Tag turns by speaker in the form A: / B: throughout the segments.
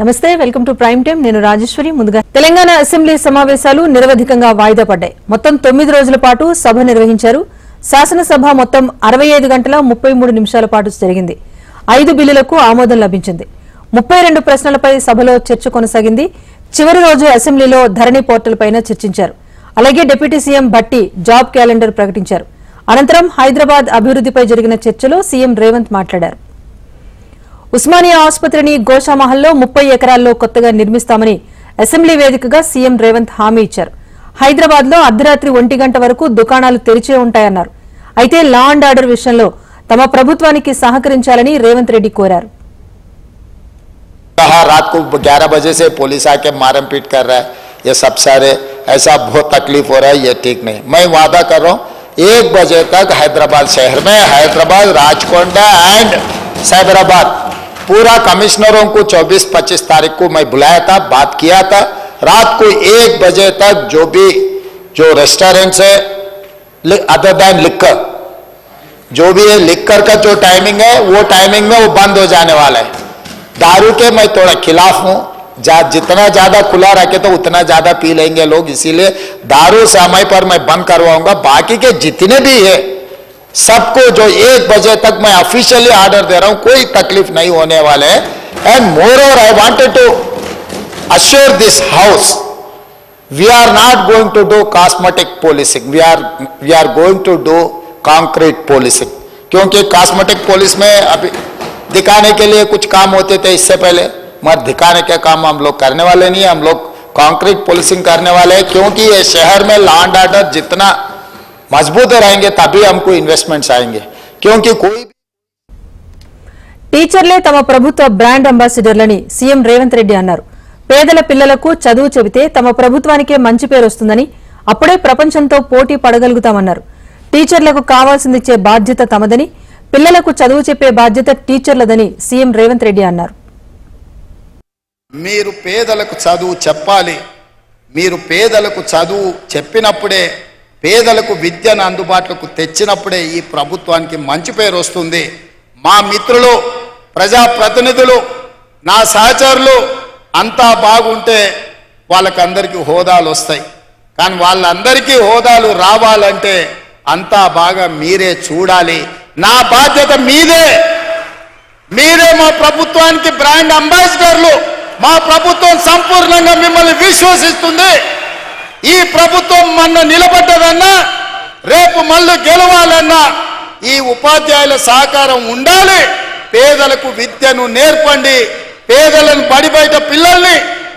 A: నమస్తే welcome to prime time నేను రాజేశ్వరి. ముందుగా తెలంగాణ అసెంబ్లీ సమావేశాలు నిరవధికంగా వాయిదా పడ్డాయి. మొత్తం తొమ్మిది రోజుల పాటు సభ నిర్వహించారు. శాసనసభ మొత్తం అరవై ఐదు గంటల ముప్పై మూడు నిమిషాల పాటు జరిగింది. ఐదు బిల్లులకు ఆమోదం లభించింది. ముప్పై రెండు ప్రశ్నలపై సభలో చర్చ కొనసాగింది. చివరి రోజు అసెంబ్లీలో ధరణి పోర్టల్ పైన చర్చించారు. అలాగే deputy CM Bhatti job calendar ప్రకటించారు. అనంతరం హైదరాబాద్ అభివృద్దిపై జరిగిన చర్చలో సీఎం రేవంత్ మాట్లాడారు. ఉస్మానియా ఆసుపత్రిని గోషామహల్లో ముప్పై ఎకరాల్లో కొత్తగా నిర్మిస్తామని అసెంబ్లీ వేదికగా సీఎం రేవంత్ హామీ ఇచ్చారు హైదరాబాద్ లో అర్ధరాత్రి ఒంటి గంట వరకు దుకాణాలు తెరిచే ఉంటాయన్నారు అయితే లా అండ్ ఆర్డర్ విషయంలో తమ ప్రభుత్వానికి సహకరించాలని రేవంత్ రెడ్డి కోరారు
B: कहा रात को 11 बजे से पुलिस आके मारम पीट कर रहा है ये सब सारे ऐसा बहुत तकलीफ हो रहा है ये ठीक नहीं मैं वादा कर रहा हूँ एक बजे तक हैदराबाद शहर में हैदराबाद राजकोंडा एंड साइबराबाद पूरा कमिश्नरों को 24-25 तारीख को मैं बुलाया था, बात किया था। रात को एक बजे तक जो भी, जो रेस्टोरेंट्स है अदर दैन लिक्कर जो भी है लिक्कर का जो टाइमिंग है, वो टाइमिंग में वो बंद हो जाने वाला है। दारू के मैं थोड़ा खिलाफ हूँ। जा, जितना ज़्यादा खुला रखे तो उतना ज़्यादा पी लेंगे लोग, इसीलिए दारू समय पर मैं बंद करवाऊँगा। बाकी के जितने भी है सबको जो एक बजे तक मैं ऑफिशियली ऑर्डर दे रहा हूँ, कोई तकलीफ़ नहीं होने वाले and moreover I wanted to assure this house we are not going to do cosmetic policing. We are we are going to do concrete policing. क्योंकि cosmetic police में अभी दिखाने के लिए कुछ काम होते थे, इससे पहले। मगर दिखाने के काम हम लोग करने वाले नहीं हम लोग कंक्रीट पुलिसिंग करने वाले हैं, क्योंकि ये शहर में लॉ एंड ऑर्डर जितना मजबूत रहेंगे तभी हमको इन्वेस्टमेंट्स आएंगे क्योंकि कोई भी
A: టీచర్లే తమ ప్రభుత్వ బ్రాండ్ అంబాసిడర్లని సీఎం రేవంత్ రెడ్డి అన్నారు పేదల పిల్లలకు చదువు చెబితే తమ ప్రభుత్వానికే మంచి పేరు వస్తుందని అప్పుడే ప్రపంచంతో పోటీ పడగలుగుతామన్నారు టీచర్లకు కావాల్సిందిచ్చే బాధ్యత తమదని పిల్లలకు చదువు చెప్పే బాధ్యత టీచర్లదని సీఎం రేవంత్ రెడ్డి అన్నారు
B: మీరు పేదలకు చదువు చెప్పాలి మీరు పేదలకు చదువు చెప్పినప్పుడే పేదలకు విద్యను అందుబాటులోకి తెచ్చినప్పుడే ఈ ప్రభుత్వానికి మంచి పేరు వస్తుంది. మా మిత్రులు ప్రజాప్రతినిధులు నా సహచరులు అంతా బాగుంటే వాళ్ళకందరికీ హోదాలు వస్తాయి. కానీ వాళ్ళందరికీ హోదాలు రావాలంటే అంతా బాగా మీరే చూడాలి. నా బాధ్యత మీదే. మీరే మా ప్రభుత్వానికి బ్రాండ్ అంబాసిడర్లు. మా ప్రభుత్వం సంపూర్ణంగా మిమ్మల్ని విశ్వసిస్తుంది. ఈ ప్రభుత్వం మొన్న నిలబడ్డదన్నా రేపు మళ్ళీ గెలవాలన్నా ఈ ఉపాధ్యాయుల సహకారం ఉండాలి. పేదలకు విద్యను నేర్పండి. పేదలను బడి బయట పిల్లల్ని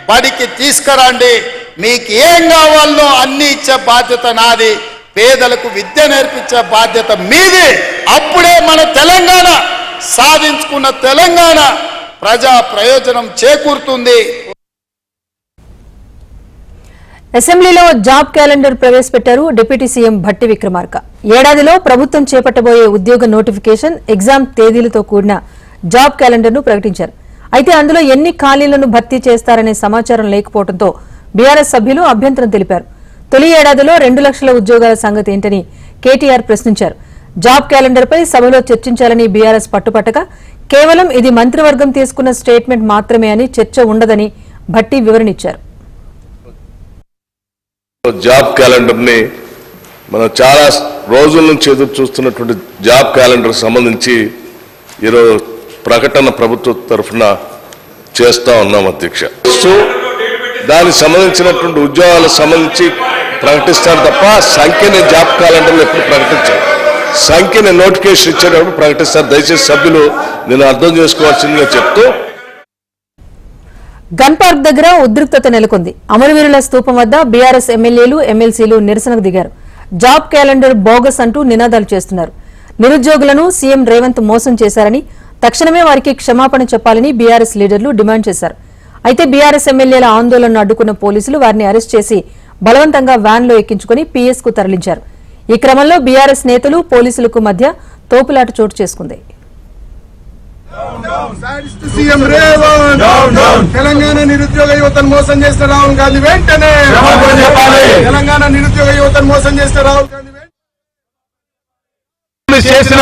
B: బడికి తీసుకురండి. మీకు ఏం కావాలో అన్ని ఇచ్చే బాధ్యత నాది. పేదలకు విద్య నేర్పించే బాధ్యత మీది. అప్పుడే మన తెలంగాణ సాధించుకున్న తెలంగాణ ప్రజా ప్రయోజనం చేకూరుతుంది.
A: అసెంబ్లీలో జాబ్ క్యాలెండర్ ప్రవేశపెట్టారు డిప్యూటీ సీఎం భట్టి విక్రమార్క. ఏడాదిలో ప్రభుత్వం చేపట్టబోయే ఉద్యోగ నోటిఫికేషన్ ఎగ్జామ్ తేదీలతో కూడిన జాబ్ క్యాలెండర్ను ప్రకటించారు. అయితే అందులో ఎన్ని ఖాళీలను భర్తీ చేస్తారనే సమాచారం లేకపోవడంతో బీఆర్ఎస్ సభ్యులు అభ్యంతరం తెలిపారు. తొలి ఏడాదిలో రెండు లక్షల ఉద్యోగాల సంగతి ఏంటని కేటీఆర్ ప్రశ్నించారు. జాబ్ క్యాలెండర్పై సభలో చర్చించాలని బీఆర్ఎస్ పట్టుపట్టక కేవలం ఇది మంత్రివర్గం తీసుకున్న స్టేట్మెంట్ మాత్రమే అని చర్చ ఉండదని భట్టి వివరణిచ్చారు.
C: జాబ్ క్యాలెండర్ని మనం చాలా రోజుల నుంచి ఎదురు చూస్తున్నటువంటి జాబ్ క్యాలెండర్ సంబంధించి ఈరోజు ప్రకటన ప్రభుత్వ తరఫున చేస్తా ఉన్నాం అధ్యక్ష. సో దానికి సంబంధించినటువంటి ఉద్యోగాలకు సంబంధించి ప్రకటిస్తాను తప్ప సంఖ్యని జాబ్ క్యాలెండర్లు ఎప్పుడు ప్రకటించారు. సంఖ్యని నోటిఫికేషన్ ఇచ్చేటప్పుడు ప్రకటిస్తారు. దయచేసి సభ్యులు నేను అర్థం చేసుకోవాల్సిందిగా చెప్తూ
A: గన్ పార్క్ దగ్గర ఉద్రిక్తత నెలకొంది. అమరవీరుల స్తూపం వద్ద బీఆర్ఎస్ ఎమ్మెల్యేలు ఎమ్మెల్సీలు నిరసనకు దిగారు. జాబ్ క్యాలెండర్ బోగస్ అంటూ నినాదాలు చేస్తున్నారు. నిరుద్యోగులను సీఎం రేవంత్ మోసం చేశారని తక్షణమే వారికి క్షమాపణ చెప్పాలని బీఆర్ఎస్ లీడర్లు డిమాండ్ చేశారు. అయితే బీఆర్ఎస్ ఎమ్మెల్యేల ఆందోళనను అడ్డుకున్న పోలీసులు వారిని అరెస్ట్ చేసి బలవంతంగా వ్యాన్లో ఎక్కించుకుని పీఎస్కు తరలించారు. ఈ క్రమంలో బీఆర్ఎస్ నేతలు పోలీసులకు మధ్య తోపులాట చోటు చేసుకుంది.
D: సీఎం రేవంత్ తెలంగాణ నిరుద్యోగ యువతను మోసం చేసిన రాహుల్ గాంధీ వెంటనే. తెలంగాణ నిరుద్యోగ యువతను మోసం చేసిన రాహుల్ గాంధీ
E: చేసిన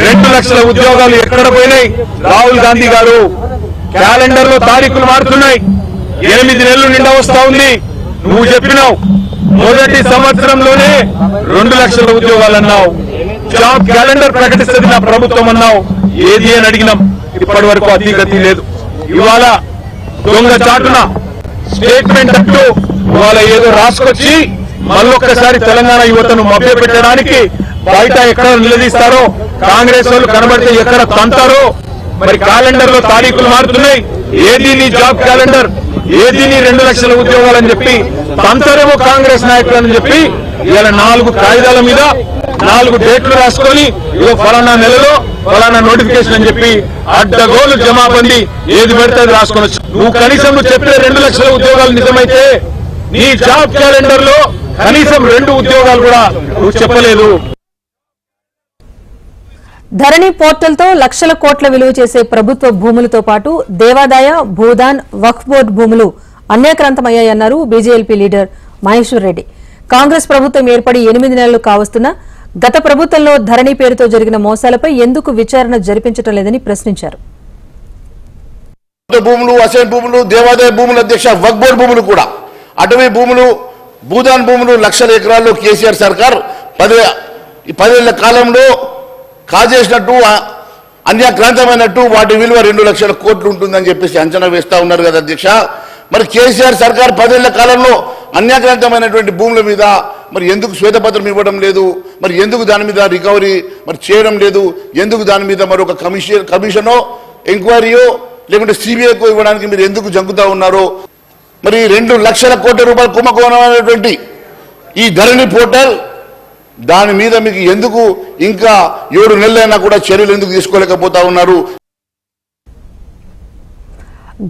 E: రెండు లక్షల ఉద్యోగాలు ఎక్కడ పోయినాయి? రాహుల్ గాంధీ గారు క్యాలెండర్లో తారీఖులు మారుతున్నాయి. ఎనిమిది నెలలు నిండా వస్తా ఉంది. నువ్వు చెప్పినావు. మొదటి సంవత్సరంలోనే రెండు లక్షల ఉద్యోగాలు అన్నావు. జాబ్ క్యాలెండర్ ప్రకటిస్తుంది నా ప్రభుత్వం అన్నావు. ఏది అని అడిగినాం. ఇప్పటి వరకు అతిగతి లేదు. ఇవాళ దొంగ చాటున స్టేట్మెంట్ అంటూ ఇవాళ ఏదో రాసుకొచ్చి మళ్ళొక్కసారి తెలంగాణ యువతను మభ్య పెట్టడానికి బయట ఎక్కడ నిలదీస్తారో కాంగ్రెస్ వాళ్ళు కనబడితే ఎక్కడ తంటారో మరి క్యాలెండర్లో తారీఖులు మారుతున్నాయి. ఏది నీ జాబ్ క్యాలెండర్? ఏది నీ రెండు లక్షల ఉద్యోగాలని చెప్పి తంతరేమో కాంగ్రెస్ నాయకులని చెప్పి ఇలా నాలుగు కాగితాల మీద నాలుగు డేట్లు రాసుకొని ఇదో ఫలానా నెలలో ఫలానా నోటిఫికేషన్ అని చెప్పి అడ్డగోలు జమాబంది ఏది పెడితే అది రాసుకొని నువ్వు కనీసం నువ్వు చెప్పిన రెండు లక్షల ఉద్యోగాలు నిజమైతే నీ జాబ్ క్యాలెండర్లో కనీసం రెండు ఉద్యోగాలు కూడా నువ్వు చెప్పలేదు.
A: ధరణి పోర్టల్తో లక్షల కోట్ల విలువ చేసే ప్రభుత్వ భూములతో పాటు దేవాదాయ భూదాన్ వక్ఫ్ బోర్డు భూములు అన్యాక్రాంతమయ్యాయన్నారు BJLP leader Maheshwar Reddy. Congress ప్రభుత్వం ఏర్పడి ఎనిమిది నెలలు కావస్తున్నా గత ప్రభుత్వంలో ధరణి పేరుతో జరిగిన మోసాలపై ఎందుకు విచారణ జరిపించడం లేదని ప్రశ్నించారు
F: భూములు అసైన్ భూములు దేవాదాయ భూముల అధ్యక్ష వక్ బోర్డు భూములు కూడా. అటవీ భూములు భూదాన్ భూములు లక్షల ఎకరాల్లో కేసీఆర్ సర్కార్. పదే పదేళ్ళ కాలంలో కాజేసినట్టు అన్యాక్రాంతమైనట్టు వాటి విలువ రెండు లక్షల కోట్లు ఉంటుందని చెప్పేసి అంచనా వేస్తూ ఉన్నారు కదా అధ్యక్ష. మరి కేసీఆర్ సర్కార్ పదేళ్ళ కాలంలో అన్యాక్రాంతమైనటువంటి భూముల మీద మరి ఎందుకు శ్వేతపత్రం ఇవ్వడం లేదు? మరి ఎందుకు దాని మీద రికవరీ మరి చేయడం లేదు? ఎందుకు దాని మీద మరి ఒక కమిషన్ కమిషనో ఎంక్వైరీయో లేకుంటే సిబిఐకో ఇవ్వడానికి మీరు ఎందుకు జంకుతా ఉన్నారో? మరి రెండు లక్షల కోట్ల రూపాయల కుంభకోణం అనేటువంటి ఈ ధరణి పోర్టల్ దాని మీద మీకు ఎందుకు ఇంకా ఏడు నెలలైనా కూడా చర్యలు ఎందుకు తీసుకోలేకపోతా ఉన్నారు?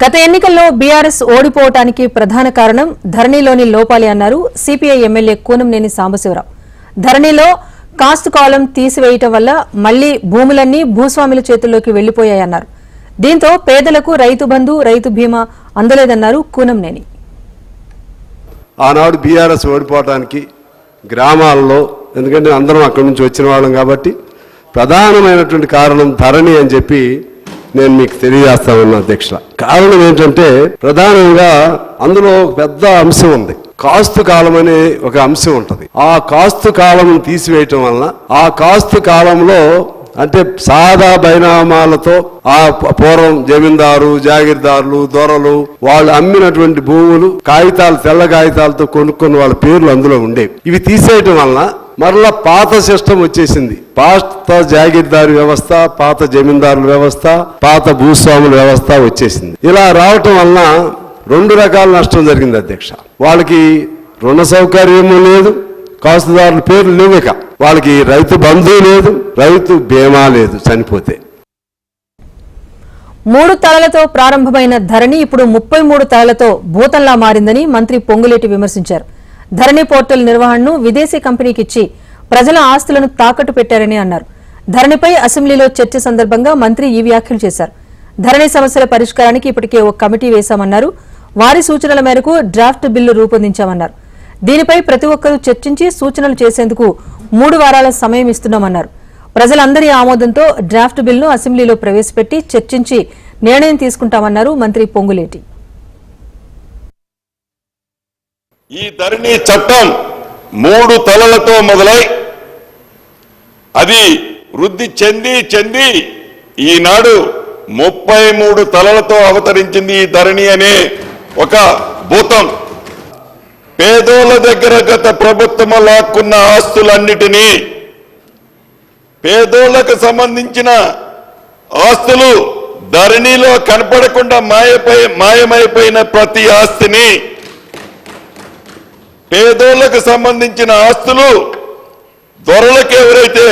A: గత ఎన్నికల్లో బీఆర్ఎస్ ఓడిపోవటానికి ప్రధాన కారణం ధరణిలోని లోపాలే అన్నారు సిపిఐ ఎమ్మెల్యే కూనంనేని సాంబశివరావు. ధరణిలో కాస్ట్ కాలం తీసివేయటం వల్ల మళ్ళీ భూములన్నీ భూస్వాముల చేతుల్లోకి వెళ్ళిపోయాయన్నారు దీంతో పేదలకు రైతు బంధు రైతు బీమా అందలేదన్నారు కూనంనేని.
G: ఆనాడు బీఆర్ఎస్ ఓడిపోవడానికి గ్రామాల్లో ఎందుకంటే అందరం అక్కడి నుంచి వచ్చిన వాళ్ళం కాబట్టి ప్రధానమైనటువంటి కారణం ధరణి అని చెప్పి నేను మీకు తెలియజేస్తా ఉన్నా అధ్యక్ష. కారణం ఏంటంటే ప్రధానంగా అందులో ఒక పెద్ద అంశం ఉంది. కాస్తు కాలం అనే ఒక అంశం ఉంటుంది. ఆ కాస్తు కాలం తీసివేయటం వలన ఆ కాస్తు కాలంలో అంటే సాదా బైనామాలతో ఆ పూర్వం జమీందారు జాగీర్దారులు దొరలు వాళ్ళు అమ్మినటువంటి భూములు కాగితాలు తెల్ల కాగితాలతో కొనుక్కున్న వాళ్ళ పేర్లు అందులో ఉండేవి. ఇవి తీసేయటం వలన మరలా పాత సిస్టమ్ వచ్చేసింది. పాత జాగీర్దారు వ్యవస్థ పాత జమీందారుల వ్యవస్థ పాత భూస్వాముల వ్యవస్థ వచ్చేసింది. ఇలా రావటం వలన రెండు రకాల నష్టం జరిగింది అధ్యక్ష. వాళ్ళకి రుణ సౌకర్యము లేదు కాస్తుదారుల పేర్లు లేవిక వాళ్ళకి రైతు బంధు లేదు రైతు బీమా లేదు చనిపోతే.
A: మూడు తలలతో ప్రారంభమైన ధరణి ఇప్పుడు ముప్పై మూడు తలలతో భూతంలా మారిందని మంత్రి పొంగులేటి విమర్శించారు. ధరణి పోర్టల్ నిర్వహణను విదేశీ కంపెనీకి ఇచ్చి ప్రజల ఆస్తులను తాకట్టు పెట్టారని అన్నారు. ధరణిపై అసెంబ్లీలో చర్చ సందర్భంగా మంత్రి ఈ వ్యాఖ్యలు చేశారు. ధరణి సమస్యల పరిష్కారానికి ఇప్పటికే ఒక కమిటీ వేశామన్నారు. వారి సూచనల మేరకు డ్రాఫ్ట్ బిల్లు రూపొందించామన్నారు. దీనిపై ప్రతి ఒక్కరూ చర్చించి సూచనలు చేసేందుకు మూడు వారాల సమయం ఇస్తున్నామన్నారు. ప్రజలందరి ఆమోదంతో డ్రాఫ్ట్ బిల్లును అసెంబ్లీలో ప్రవేశపెట్టి చర్చించి నిర్ణయం తీసుకుంటామన్నారు మంత్రి పొంగులేటి.
H: ఈ ధరణి చట్టం మూడు తలలతో మొదలై అది వృద్ధి చెంది చెంది ఈనాడు ముప్పై మూడు తలలతో అవతరించింది ఈ ధరణి అనే ఒక భూతం. పేదోళ్ళ దగ్గర గత ప్రభుత్వం లాక్కున్న ఆస్తులన్నిటినీ పేదోళ్ళకు సంబంధించిన ఆస్తులు ధరణిలో కనపడకుండా మాయపై మాయమైపోయిన ప్రతి ఆస్తిని పేదోళ్ళకు సంబంధించిన ఆస్తులు దొరలకు ఎవరైతే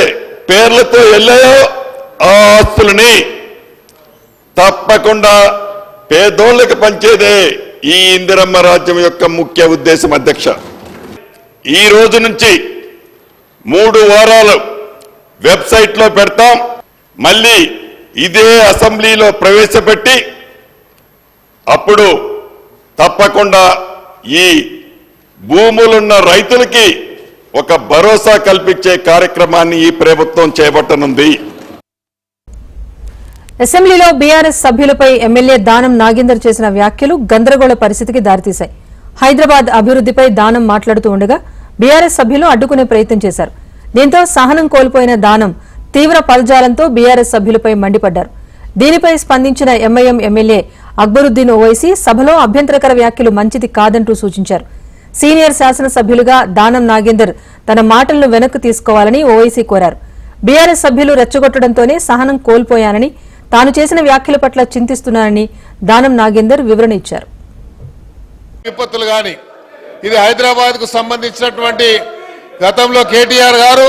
H: పేర్లతో వెళ్ళాయో ఆ ఆస్తులని తప్పకుండా పేదోళ్ళకు పంచేదే ఈ ఇందిరమ్మ రాజ్యం యొక్క ముఖ్య ఉద్దేశం అధ్యక్ష. ఈ రోజు నుంచి మూడు వారాలు వెబ్సైట్లో పెడతాం. మళ్ళీ ఇదే అసెంబ్లీలో ప్రవేశపెట్టి అప్పుడు తప్పకుండా ఈ భూములున్న రైతులకి ఒక భరోసా కల్పించే కార్యక్రమాన్ని ఈ ప్రభుత్వం చేపట్టనుంది.
A: అసెంబ్లీలో బీఆర్ఎస్ సభ్యులపై ఎమ్మెల్యే దానం నాగేందర్ చేసిన వ్యాఖ్యలు గందరగోళ పరిస్థితికి దారితీశాయి. హైదరాబాద్ అభివృద్దిపై దానం మాట్లాడుతూ ఉండగా బీఆర్ఎస్ సభ్యులు అడ్డుకునే ప్రయత్నం చేశారు. దీంతో సహనం కోల్పోయిన దానం తీవ్ర పదజాలంతో బీఆర్ఎస్ సభ్యులపై మండిపడ్డారు. దీనిపై స్పందించిన ఎంఐఎం ఎమ్మెల్యే అక్బరుద్దీన్ ఓవైసీ సభలో అభ్యంతరకర వ్యాఖ్యలు మంచిది కాదంటూ సూచించారు. సీనియర్ శాసనసభ్యులుగా దానం నాగేందర్ తన మాటలను వెనక్కు తీసుకోవాలని ఓవైసీ కోరారు. బీఆర్ఎస్ సభ్యులు రెచ్చగొట్టడంతోనే సహనం కోల్పోయానని తాను చేసిన వ్యాఖ్యల పట్ల చింతిస్తున్నానని దానం నాగేందర్ వివరణ ఇచ్చారు.
D: విపత్తులు కానీ ఇది హైదరాబాద్కు సంబంధించినటువంటి గతంలో కేటీఆర్ గారు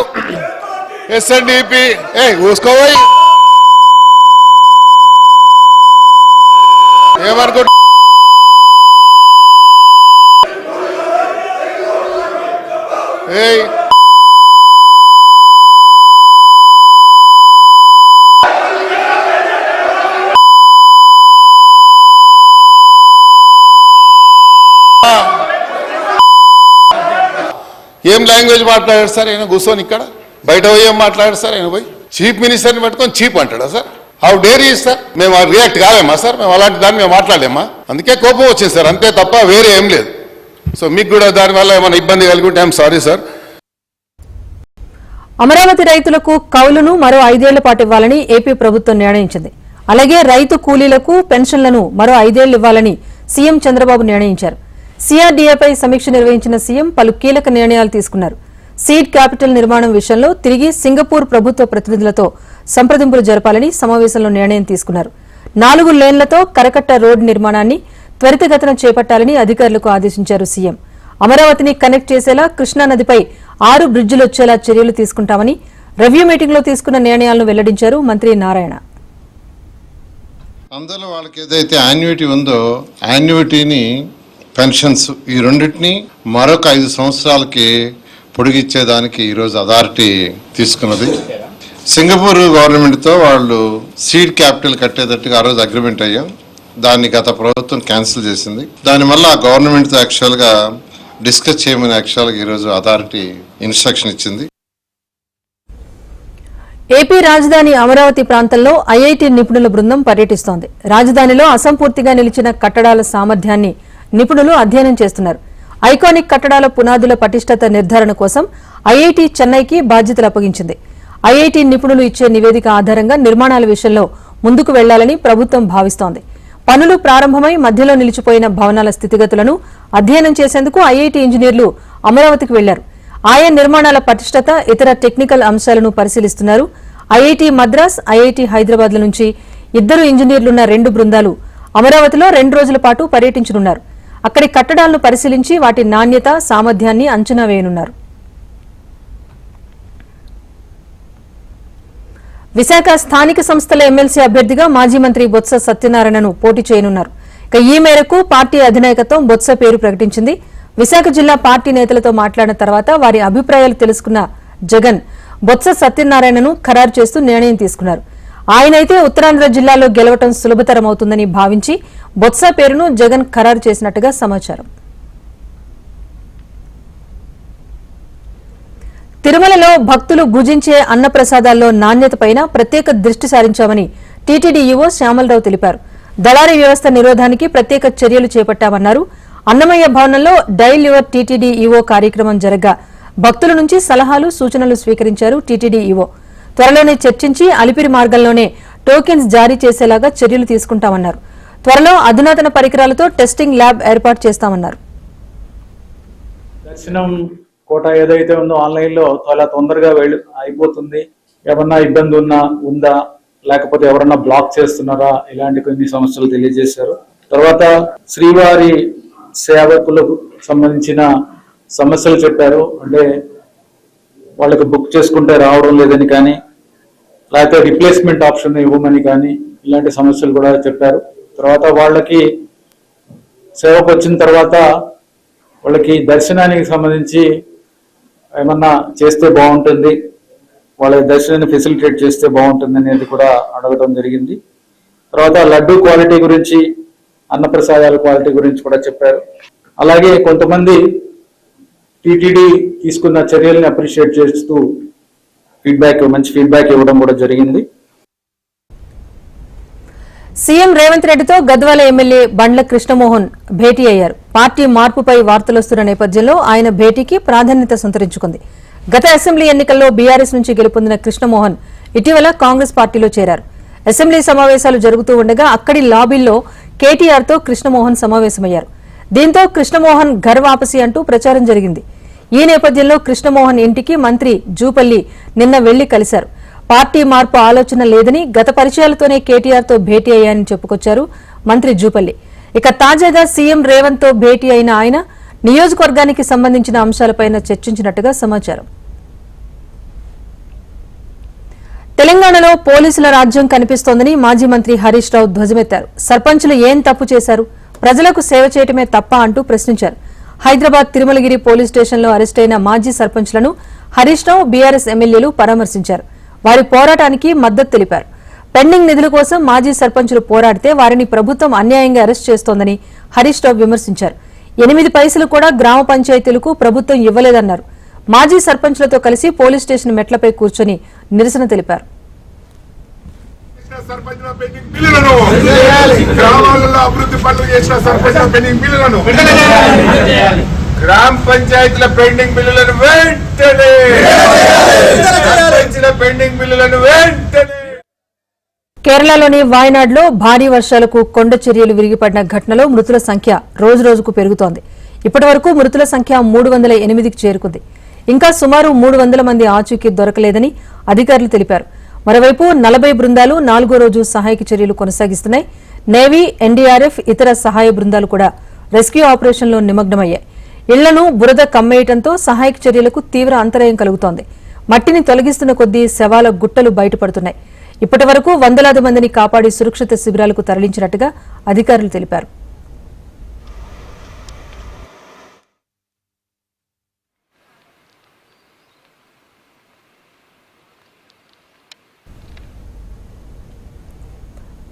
D: ఎస్ఎన్డిపి ఏ ఏయ్ ఏం లాంగ్వేజ్ మాట్లాడారు సార్? ఆయన కూర్చొని ఇక్కడ? బయట పోయి ఏం మాట్లాడారు సార్? ఆయన పోయి? చీఫ్ మినిస్టర్ని పట్టుకొని చీప్ అంటాడా సార్? హౌ డేర్ ఈ సార్ మేము రియాక్ట్ కాలేమా సార్? మేము అలాంటి దాన్ని మేము మాట్లాడలేమా? అందుకే కోపం వచ్చింది సార్. అంతే తప్ప వేరే ఏం లేదు. సో మీకు కూడా దానివల్ల ఏమైనా ఇబ్బంది కలిగి ఉంటే ఐఎమ్ సారీ సార్
A: అమరావతి రైతులకు కౌలును మరో ఐదేళ్ళ పాటు ఇవ్వాలని ఏపీ ప్రభుత్వం నిర్ణయించింది. అలాగే రైతు కూలీలకు పెన్షన్లను మరో ఐదేళ్ళు ఇవ్వాలని సీఎం చంద్రబాబు నిర్ణయించారు. సీఆర్డీఏపై సమీక్ష నిర్వహించిన సీఎం పలు కీలక నిర్ణయాలు తీసుకున్నారు. సీడ్ క్యాపిటల్ నిర్మాణం విషయంలో తిరిగి సింగపూర్ ప్రభుత్వ ప్రతినిధులతో సంప్రదింపులు జరపాలని సమావేశంలో నిర్ణయం తీసుకున్నారు. నాలుగు లేన్లతో కరకట్ట రోడ్డు నిర్మాణాన్ని త్వరితగతిన చేపట్టాలని అధికారులకు ఆదేశించారు సీఎం. అమరావతిని కనెక్ట్ చేసేలా కృష్ణానదిపై ఆరు బ్రిడ్జిలు వచ్చేలా చర్యలు తీసుకుంటామని రివ్యూ మీటింగ్లో తీసుకున్న నిర్ణయాలను వెల్లడించారు మంత్రి నారాయణ.
I: అందులో వాళ్ళకి ఏదైతే యాన్యుటీ ఉందో యాన్యుటీని పెన్షన్స్ ఈ రెండింటిని మరొక ఐదు సంవత్సరాలకి పొడిగిచ్చేదానికి ఈరోజు అథారిటీ తీసుకున్నది. సింగపూర్ గవర్నమెంట్తో వాళ్ళు సీడ్ క్యాపిటల్ కట్టేటట్టుగా ఆ రోజు అగ్రిమెంట్ అయ్యాం. దాన్ని గత ప్రభుత్వం క్యాన్సిల్ చేసింది. దానివల్ల వల్ల గవర్నమెంట్తో యాక్చువల్గా డిస్కస్ చేయమని యాక్చువల్గా ఈరోజు అథారిటీ ఇన్స్ట్రక్షన్ ఇచ్చింది.
A: ఏపీ రాజధాని అమరావతి ప్రాంతంలో ఐఐటి నిపుణుల బృందం పర్యటిస్తోంది. రాజధానిలో అసంపూర్తిగా నిలిచిన కట్టడాల సామర్థ్యాన్ని నిపుణులు అధ్యయనం చేస్తున్నారు. ఐకానిక్ కట్టడాల పునాదుల పటిష్టత నిర్ధారణ కోసం ఐఐటి చెన్నైకి బాధ్యతలు అప్పగించింది. ఐఐటి నిపుణులు ఇచ్చే నివేదిక ఆధారంగా నిర్మాణాల విషయంలో ముందుకు వెళ్ళాలని ప్రభుత్వం భావిస్తోంది. పనులు ప్రారంభమై మధ్యలో నిలిచిపోయిన భవనాల స్థితిగతులను అధ్యయనం చేసేందుకు ఐఐటి ఇంజనీర్లు అమరావతికి వెళ్ళారు. ఆయా నిర్మాణాల పటిష్టత ఇతర టెక్నికల్ అంశాలను పరిశీలిస్తున్నారు. ఐఐటి మద్రాస్ ఐఐటి హైదరాబాద్ల నుంచి ఇద్దరు ఇంజనీర్లున్న రెండు బృందాలు అమరావతిలో రెండు రోజుల పాటు పర్యటించనున్నారు. అక్కడి కట్టడాలను పరిశీలించి వాటి నాణ్యత సామర్థ్యాన్ని అంచనా వేయనున్నారు. విశాఖ స్థానిక సంస్థల ఎమ్మెల్సీ అభ్యర్థిగా మాజీ మంత్రి బొత్స సత్యనారాయణను పోటీ చేయనున్నారు. ఇక ఈ మేరకు పార్టీ అధినాయకత్వం బొత్స పేరు ప్రకటించింది. విశాఖ జిల్లా పార్టీ నేతలతో మాట్లాడిన తర్వాత వారి అభిప్రాయాలు తెలుసుకున్న జగన్ బొత్స సత్యనారాయణను ఖరారు చేస్తూ నిర్ణయం తీసుకున్నారు. ఆయనైతే ఉత్తరాంధ్ర జిల్లాలో గెలవటం సులభతరమవుతుందని భావించి బొత్స పేరును జగన్ ఖరారు చేసినట్టుగా సమాచారం. తిరుమలలో భక్తులు భుజించే అన్నప్రసాదాల్లో నాణ్యతపైన ప్రత్యేక దృష్టి సారించామని టీటీడీఈఓ శ్యామలరావు తెలిపారు. దళారీ వ్యవస్థ నిరోధానికి ప్రత్యేక చర్యలు చేపట్టామన్నారు. అన్నమయ్య భవనంలో డైల్ యువర్ టీటీడీఈఓ కార్యక్రమం జరగ్గా భక్తుల నుంచి సలహాలు సూచనలు స్వీకరించారు టీటీడీఈఓ త్వరలోనే చర్చించి అలిపిరి మార్గంలోనే టోకెన్స్ జారీ చేసేలాగా చర్యలు తీసుకుంటామన్నారు. త్వరలో అధునాతన పరికరాలతో టెస్టింగ్ ల్యాబ్ ఏర్పాటు చేస్తామన్నారు.
J: దర్శనం కోట ఏదైతే ఉందో ఆన్లైన్లో చాలా తొందరగా వెళ్ళి అయిపోతుంది. ఏమన్నా ఇబ్బంది ఉన్నా ఉందా లేకపోతే ఎవరన్నా బ్లాక్ చేస్తున్నారా ఇలాంటి కొన్ని సమస్యలు తెలియజేశారు. తర్వాత శ్రీవారి సేవకులకు సంబంధించిన సమస్యలు చెప్పారు. అంటే వాళ్ళకి బుక్ చేసుకుంటే రావడం లేదని కానీ లేకపోతే రిప్లేస్మెంట్ ఆప్షన్ ఇవ్వమని కానీ ఇలాంటి సమస్యలు కూడా చెప్పారు. తర్వాత వాళ్ళకి సేవకు వచ్చిన తర్వాత వాళ్ళకి దర్శనానికి సంబంధించి ఏమన్నా చేస్తే బాగుంటుంది వాళ్ళ దర్శనాన్ని ఫెసిలిటేట్ చేస్తే బాగుంటుంది అనేది కూడా అడగడం జరిగింది. తర్వాత లడ్డు క్వాలిటీ గురించి అన్నప్రసాదాల క్వాలిటీ గురించి కూడా చెప్పారు. అలాగే కొంతమంది టీటీడీ తీసుకున్న చర్యల్ని అప్రిషియేట్ చేస్తూ ఫీడ్బ్యాక్ మంచి ఫీడ్బ్యాక్ ఇవ్వడం కూడా జరిగింది.
A: సీఎం రేవంత్ రెడ్డితో గద్వాల ఎమ్మెల్యే బండ్ల కృష్ణమోహన్ భేటీ అయ్యారు. పార్టీ మార్పుపై వార్తలొస్తున్న నేపథ్యంలో ఆయన భేటీకి ప్రాధాన్యత సంతరించుకుంది. గత అసెంబ్లీ ఎన్నికల్లో బీఆర్ఎస్ నుంచి గెలుపొందిన కృష్ణమోహన్ ఇటీవల కాంగ్రెస్ పార్టీలో చేరారు. అసెంబ్లీ సమావేశాలు జరుగుతూ ఉండగా అక్కడి లాబీల్లో కేటీఆర్తో కృష్ణమోహన్ సమావేశమయ్యారు. దీంతో కృష్ణమోహన్ ఘర్ వాపసి అంటూ ప్రచారం జరిగింది. ఈ నేపథ్యంలో కృష్ణమోహన్ ఇంటికి మంత్రి జూపల్లి నిన్న వెళ్ళి కలిశారు. పార్టీ మార్పు ఆలోచన లేదని గత పరిచయాలతోనే కేటీఆర్తో భేటీ అయ్యాయని చెప్పుకొచ్చారు మంత్రి జూపల్లి. ఇక తాజాగా సీఎం రేవంత్తో భేటీ అయిన ఆయన నియోజకవర్గానికి సంబంధించిన అంశాలపైన చర్చించినట్టుగా సమాచారం. తెలంగాణలో పోలీసుల రాజ్యం కనిపిస్తోందని మాజీ మంత్రి హరీష్ రావు ధ్వజమెత్తారు. సర్పంచులు ఏం తప్పు చేశారు? ప్రజలకు సేవ చేయటమే తప్ప అంటూ ప్రశ్నించారు. హైదరాబాద్ తిరుమలగిరి పోలీస్ స్టేషన్లో అరెస్టైన మాజీ సర్పంచ్లను హరీష్ రావు బీఆర్ఎస్ ఎమ్మెల్యేలు పరామర్శించారు. వారి పోరాటానికి మద్దతు తెలిపారు. పెండింగ్ నిధుల కోసం మాజీ సర్పంచులు పోరాడితే వారిని ప్రభుత్వం అన్యాయంగా అరెస్ట్ చేస్తోందని హరీష్ రావు విమర్శించారు. ఎనిమిది పైసలు కూడా గ్రామ పంచాయతీలకు ప్రభుత్వం ఇవ్వలేదన్నారు. మాజీ సర్పంచ్లతో కలిసి పోలీస్ స్టేషన్ మెట్లపై కూర్చొని నిరసన తెలిపారు.
E: సర్పంచుల పెండింగ్ బిల్లులను గ్రామాలలో అభివృద్ధి పనులు చేసిన సర్పంచుల పెండింగ్ బిల్లులను గ్రామ పంచాయతీల పెండింగ్ బిల్లులను వెంటనే! పెండింగ్ బిల్లులను వెంటనే!
A: కేరళలోని వాయనాడ్లో భారీ వర్షాలకు కొండ చర్యలు విరిగిపడిన ఘటనలో మృతుల సంఖ్య రోజురోజుకు పెరుగుతోంది. ఇప్పటి వరకు మృతుల సంఖ్య మూడు వందల ఎనిమిదికి చేరుకుంది. ఇంకా సుమారు మూడు వందల మంది ఆచూకీ దొరకలేదని అధికారులు తెలిపారు. మరోవైపు నలభై బృందాలు నాలుగో రోజు సహాయక చర్యలు కొనసాగిస్తున్నాయి. నేవీ ఎన్డీఆర్ఎఫ్ ఇతర సహాయ బృందాలు కూడా రెస్క్యూ ఆపరేషన్లో నిమగ్నమయ్యాయి. ఇళ్ళను బురద కమ్మేయటంతో సహాయక చర్యలకు తీవ్ర అంతరాయం కలుగుతోంది. మట్టిని తొలగిస్తున్న కొద్దీ శవాల గుట్టలు బయటపడుతున్నాయి. ఇప్పటి వరకు వందలాది మందిని కాపాడి సురక్షిత శిబిరాలకు తరలించినట్టుగా అధికారులు తెలిపారు.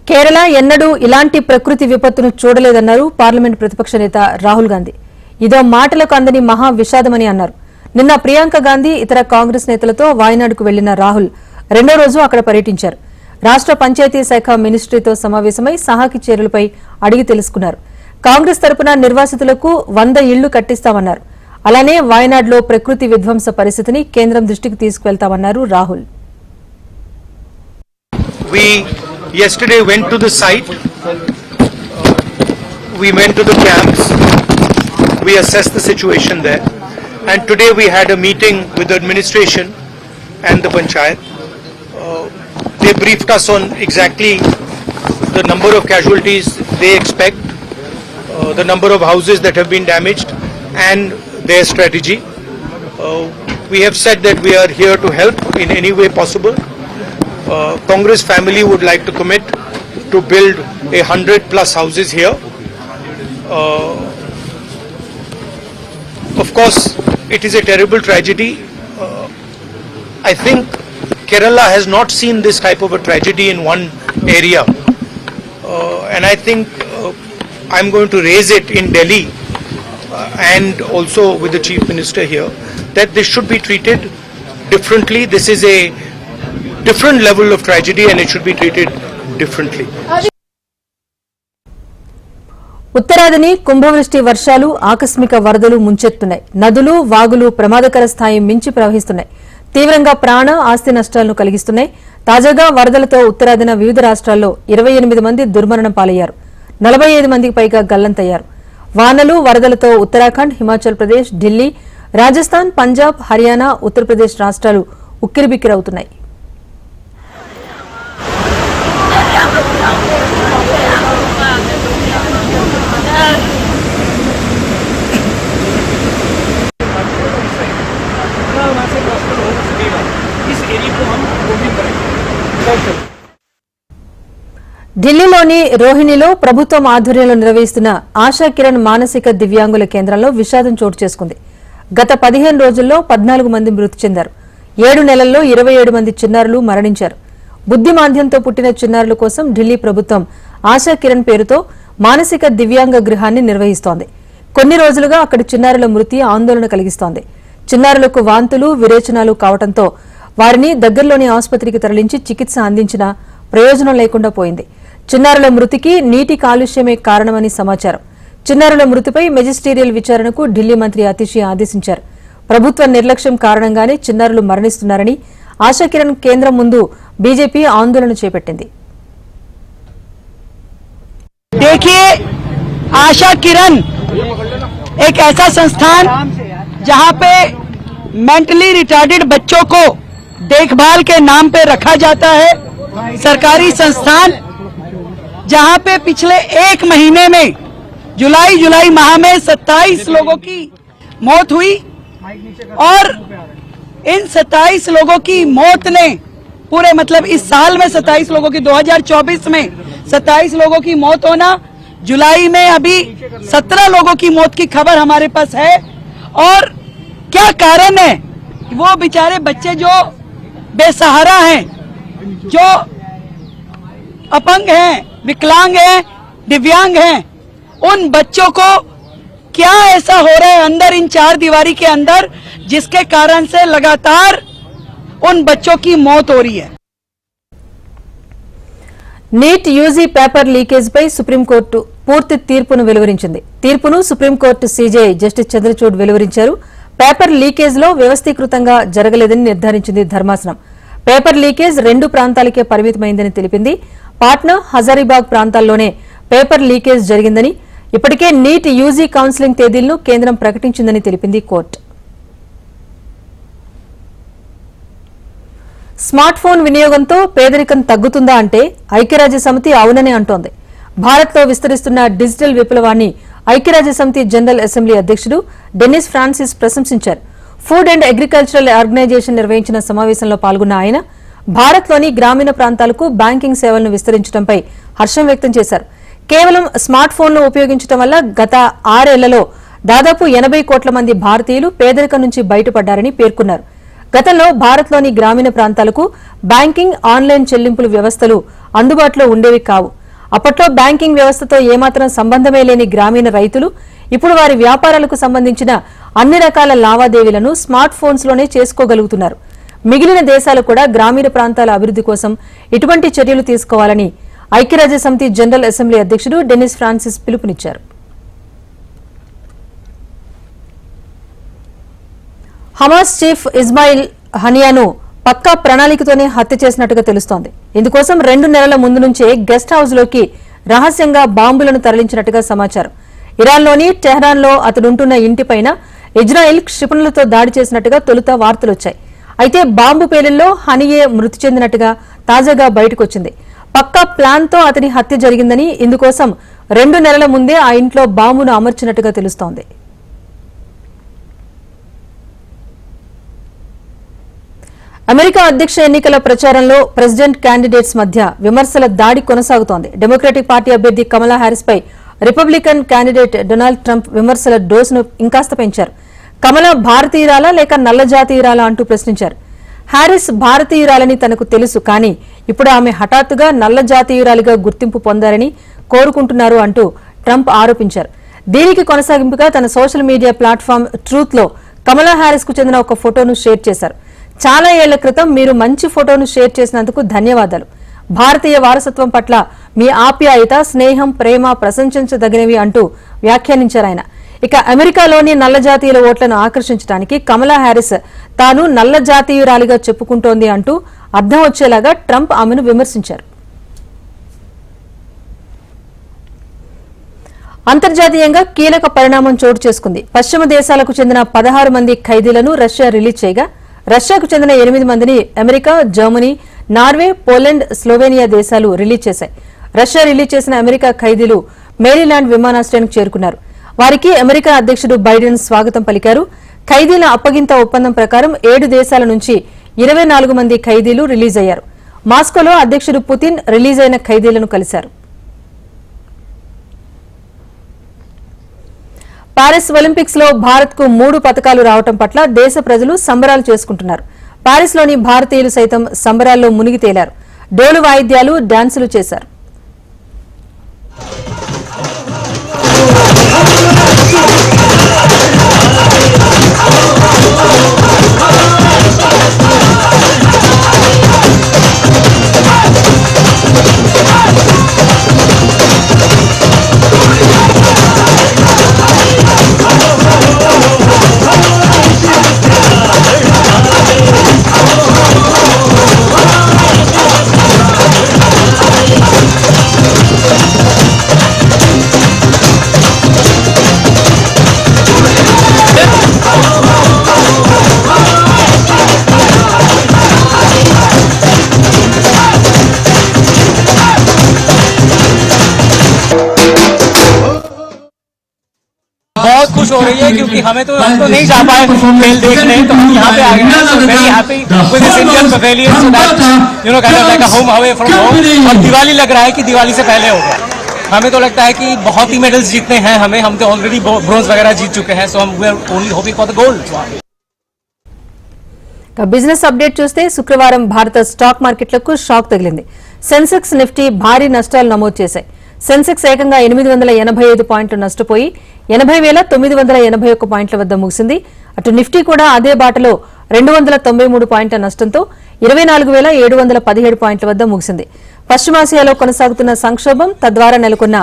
A: కేరళ ఎన్నడూ ఇలాంటి ప్రకృతి విపత్తును చూడలేదన్నారు పార్లమెంట్ ప్రతిపక్ష నేత రాహుల్ గాంధీ. ఇదో మాటలకు అందని మహా విషాదమని అన్నారు. నిన్న ప్రియాంక గాంధీ ఇతర కాంగ్రెస్ నేతలతో వాయనాడుకు వెళ్ళిన రాహుల్ రెండో రోజు అక్కడ పర్యటించారు. రాష్ట్ర పంచాయతీ శాఖ మినిస్ట్రీతో సమావేశమై సహాకి చర్యలపై అడిగి తెలుసుకున్నారు. కాంగ్రెస్ తరపున నిర్వాసితులకు వంద ఇళ్ళు కట్టిస్తామన్నారు. అలానే వాయనాడ్లో ప్రకృతి విధ్వంస పరిస్థితిని కేంద్రం దృష్టికి తీసుకువెళ్తామన్నారు Rahul.
K: Yesterday went to the site. We went to the camps. We assessed the situation there. And today we had a meeting with the administration and the panchayat. Uh, They briefed us on exactly the number of casualties they expect, uh, the number of houses that have been damaged and their strategy. Uh, We have said that we are here to help in any way possible. Uh, Congress family would like to commit to build a hundred plus houses here. Uh, Of course, it is a terrible tragedy. Uh, I think Kerala has not seen this type of a tragedy in one area. Uh, And I think uh, I'm going to raise it in Delhi uh, and also with the Chief Minister here, that this should be treated differently. This is a different level of tragedy and it should be treated differently.
A: ఉత్తరాదిని కుంభవృష్టి వర్షాలు ఆకస్మిక వరదలు ముంచెత్తున్నాయి. నదులు వాగులు ప్రమాదకర స్థాయి మించి ప్రవహిస్తున్నాయి. తీవ్రంగా ప్రాణ ఆస్తి నష్టాలను కలిగిస్తున్నాయి. తాజాగా వరదలతో ఉత్తరాదిన వివిధ రాష్ట్రాల్లో ఇరవై ఎనిమిది మంది దుర్మరణం పాలయ్యారు. నలభై ఐదు మందికి పైగా గల్లంతయ్యారు. వానలు వరదలతో ఉత్తరాఖండ్ హిమాచల్ ప్రదేశ్ ఢిల్లీ రాజస్థాన్ పంజాబ్ హర్యానా ఉత్తరప్రదేశ్ రాష్ట్రాలు ఉక్కిరిబిక్కిరవుతున్నాయి. ఢిల్లీలోని రోహిణిలో ప్రభుత్వం ఆధ్వర్యంలో నిర్వహిస్తున్న ఆశా కిరణ్ మానసిక దివ్యాంగుల కేంద్రంలో విషాదం చోటు చేసుకుంది. గత పదిహేను రోజుల్లో పద్నాలుగు మంది మృతి చెందారు. ఏడు నెలల్లో ఇరవై ఏడు మంది చిన్నారులు మరణించారు. బుద్ధి మాంద్యంతో పుట్టిన చిన్నారుల కోసం ఢిల్లీ ప్రభుత్వం ఆశా కిరణ్ పేరుతో మానసిక దివ్యాంగ గృహాన్ని నిర్వహిస్తోంది. కొన్ని రోజులుగా అక్కడి చిన్నారుల మృతి ఆందోళన కలిగిస్తోంది. చిన్నారులకు వాంతులు విరేచనాలు కావడంతో వారిని దగ్గరలోని ఆసుపత్రికి తరలించి చికిత్స అందించినా ప్రయోజనం లేకుండా పోయింది చిన్నారుల మృతికి నీటి కాలుష్యమే కారణమని సమాచారం చిన్నారుల మృతిపై మెజిస్టీరియల్ విచారణకు ఢిల్లీ మంత్రి అతిషి ఆదేశించారు ప్రభుత్వ నిర్లక్ష్యం కారణంగానే చిన్నారులు మరణిస్తున్నారని ఆశాకిరణ్ కేంద్రం ముందు బీజేపీ ఆందోళన చేపట్టింది
L: देखिए आशा किरण एक ऐसा संस्थान जहां पे मेंटली रिटार्डेड बच्चों को देखभाल के नाम पे रखा जाता है सरकारी संस्थान, जहाँ पे पिछले एक महीने में, जुलाई जुलाई माह में 27 लोगों की मौत हुई और इन 27 लोगों की मौत ने पूरे मतलब इस साल में 27 लोगों की 2024 में 27 लोगों की मौत होना, जुलाई में अभी 17 लोगों की मौत की खबर हमारे पास है और क्या कारण है वो बेचारे बच्चे जो बेसहारा हैं जो अपंग हैं विकलांग हैं दिव्यांग हैं उन बच्चों को क्या ऐसा हो रहा है अंदर इन चार दीवारी के अंदर जिसके कारण से लगातार उन बच्चों की मौत हो रही है
A: నీట్ యూజీ పేపర్ లీకేజ్ పై సుప్రీంకోర్టు పూర్తి తీర్పును వెలువరించింది తీర్పును supreme court CJ justice Chandrachud వెలువరించారు paper లీకేజ్లో వ్యవస్థీకృతంగా జరగలేదని నిర్ధారించింది ధర్మాసనం. పేపర్ లీకేజ్ రెండు ప్రాంతాలకే పరిమితమైందని తెలిపింది. పాట్నా హజారీబాగ్ ప్రాంతాల్లోనే పేపర్ లీకేజ్ జరిగిందని ఇప్పటికే నీట్ యూజీ కౌన్సిలింగ్ తేదీలను కేంద్రం ప్రకటించిందని తెలిపింది కోర్టు. స్మార్ట్ ఫోన్ వినియోగంతో పేదరికం తగ్గుతుందా అంటే ఐక్యరాజ్య సమితి అవుననే అంటోంది. భారత్లో విస్తరిస్తున్న డిజిటల్ విప్లవాన్ని ఐక్యరాజ్య సమితి జనరల్ అసెంబ్లీ అధ్యక్షుడు డెన్నిస్ ఫ్రాన్సిస్ ప్రశంసించారు. ఫుడ్ అండ్ అగ్రికల్చరల్ ఆర్గనైజేషన్ నిర్వహించిన సమావేశంలో పాల్గొన్న ఆయన భారత్లోని గ్రామీణ ప్రాంతాలకు బ్యాంకింగ్ సేవలను విస్తరించడంపై హర్షం వ్యక్తం చేశారు. కేవలం స్మార్ట్ ఫోన్లు ఉపయోగించడం వల్ల గత ఆరేళ్ళలో దాదాపు ఎనభై కోట్ల మంది భారతీయులు పేదరికం నుంచి బయటపడ్డారని పేర్కొన్నారు. గతంలో భారత్లోని గ్రామీణ ప్రాంతాలకు బ్యాంకింగ్ ఆన్లైన్ చెల్లింపుల వ్యవస్థలు అందుబాటులో ఉండేవి కావు. అప్పట్లో బ్యాంకింగ్ వ్యవస్థతో ఏమాత్రం సంబంధమే లేని గ్రామీణ రైతులు ఇప్పుడు వారి వ్యాపారాలకు సంబంధించిన అన్ని రకాల లావాదేవీలను స్మార్ట్ ఫోన్స్లోనే చేసుకోగలుగుతున్నారు. మిగిలిన దేశాలు కూడా గ్రామీణ ప్రాంతాల అభివృద్ధి కోసం ఇటువంటి చర్యలు తీసుకోవాలని ఐక్యరాజ్య సమితి జనరల్ అసెంబ్లీ అధ్యక్షుడు డెనిస్ ఫ్రాన్సిస్ పిలుపునిచ్చారు. హమాస్ చీఫ్ ఇస్మాయిల్ హనియాను పక్కా ప్రణాళికతోనే హత్య చేసినట్టుగా తెలుస్తోంది. ఇందుకోసం రెండు నెలల ముందు నుంచే గెస్ట్ హౌస్లోకి రహస్యంగా బాంబులను తరలించినట్టుగా సమాచారం. ఇరాన్లోని టెహరాన్లో అతడుంటున్న ఇంటిపైన ఇజ్రాయెల్ క్షిపణులతో దాడి చేసినట్టుగా తొలుత వార్తలొచ్చాయి. అయితే బాంబు పేలుల్లో హనియే మృతి చెందినట్టుగా తాజాగా బయటకొచ్చింది. పక్కా ప్లాన్తో అతని హత్య జరిగిందని ఇందుకోసం రెండు నెలల ముందే ఆ ఇంట్లో బాంబును అమర్చినట్టుగా తెలుస్తోంది. అమెరికా అధ్యక్ష ఎన్నికల ప్రచారంలో ప్రెసిడెంట్ క్యాండిడేట్స్ మధ్య విమర్శల దాడి కొనసాగుతోంది. డెమోక్రటిక్ పార్టీ అభ్యర్థి కమలా హ్యారిస్ పై రిపబ్లికన్ క్యాండిడేట్ డొనాల్డ్ ట్రంప్ విమర్శల డోసును ఇంకాస్త పెంచారు. కమల భారతీయురాలా లేక నల్ల జాతీయురాలా అంటూ ప్రశ్నించారు. హ్యారిస్ భారతీయురాలని తనకు తెలుసు కానీ ఇప్పుడు ఆమె హఠాత్తుగా నల్ల జాతీయురాలిగా గుర్తింపు పొందారని కోరుకుంటున్నారు అంటూ ట్రంప్ ఆరోపించారు. దీనికి కొనసాగింపుగా తన సోషల్ మీడియా ప్లాట్ఫామ్ ట్రూత్లో కమలా హ్యారిస్కు చెందిన ఒక ఫోటోను షేర్ చేశారు. చాలా ఏళ్ళ క్రితం మీరు మంచి ఫోటోను షేర్ చేసినందుకు ధన్యవాదాలు. భారతీయ వారసత్వం పట్ల మీ ఆప్యాయత స్నేహం ప్రేమ ప్రశంసించదగినవి అంటూ వ్యాఖ్యానించారు ఆయన. ఇక అమెరికాలోని నల్ల జాతీయుల ఓట్లను ఆకర్షించడానికి కమలా హ్యారిస్ తాను నల్ల జాతీయురాలిగా చెప్పుకుంటోంది అంటూ అర్థం వచ్చేలాగా ట్రంప్ ఆమెను విమర్శించారు. అంతర్జాతీయంగా కీలక పరిణామం చోటు చేసుకుంది. పశ్చిమ దేశాలకు చెందిన పదహారు మంది ఖైదీలను రష్యా రిలీజ్ చేయగా రష్యాకు చెందిన ఎనిమిది మందిని America Germany Norway Poland Slovenia దేశాలు రిలీజ్ చేశాయి. రష్యా రిలీజ్ చేసిన అమెరికా ఖైదీలు మేరీలాండ్ విమానాశ్రయానికి చేరుకున్నారు. వారికి అమెరికా అధ్యక్షుడు బైడెన్ స్వాగతం పలికారు. ఖైదీల అప్పగింత ఒప్పందం ప్రకారం ఏడు దేశాల నుంచి ఇరవై నాలుగు మంది ఖైదీలు రిలీజ్ అయ్యారు. మాస్కోలో అధ్యక్షుడు పుతిన్ రిలీజ్ అయిన ఖైదీలను కలిశారు. పారిస్ ఒలింపిక్స్లో భారత్కు మూడు పథకాలు రావటం పట్ల దేశ ప్రజలు సంబరాలు చేసుకుంటున్నారు. పారిస్లోని భారతీయులు సైతం సంబరాల్లో మునిగి తేలారు. డోలు వాయిద్యాలు డాన్సులు చేశారు.
M: रही है क्योंकि हमें तो हम तो नहीं जा पाए खेल देखने तो हम यहाँ पे आ गए हैं so very happy with this Indian pavilion so that you know kind of like a home away from home और दिवाली लग रहा है कि दिवाली से पहले हो गया हमें तो लगता है कि बहुत ही मेडल्स जीतने हैं हमें हम तो ऑलरेडी ब्रॉन्ज वगैरह जीत चुके हैं सो हम we are only hoping for the gold
A: ఇక బిజినెస్ అప్డేట్ చూస్తే శుక్రవారం భారత స్టాక్ మార్కెట్లకు షాక్ తగిలింది సెన్సెక్స్ నిఫ్టీ భారీ నష్టాలు నమోదు చేశాయి సెన్సెక్స్ ఏకంగా ఎనిమిది వందల ఎనభై ఐదు పాయింట్లు నష్టపోయి ఎనభై వేల తొమ్మిది వందల ఎనభై ఒక్క పాయింట్ల వద్ద ముగిసింది. అటు నిఫ్టీ కూడా అదే బాటలో రెండు వందల తొంభై మూడు పాయింట్ల నష్టంతో ఇరవై నాలుగు వేల ఏడు వందల పదిహేడు పాయింట్ల వద్ద ముగిసింది. పశ్చిమాసియాలో కొనసాగుతున్న సంక్షోభం తద్వారా నెలకొన్న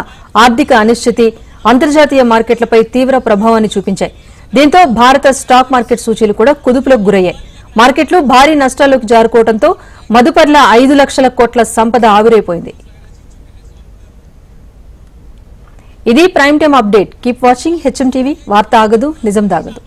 A: ఆర్థిక అనిశ్చితి అంతర్జాతీయ మార్కెట్లపై తీవ్ర ప్రభావాన్ని చూపించాయి. దీంతో భారత స్టాక్ మార్కెట్ సూచీలు కూడా కుదుపులకు గురయ్యాయి. మార్కెట్లు భారీ నష్టాల్లోకి జారుకోవడంతో మదుపర్ల ఐదు లక్షల కోట్ల సంపద ఆవిరైపోయింది. ఇది prime time update. Keep watching HM TV. వార్త ఆగదు నిజం దాగదు.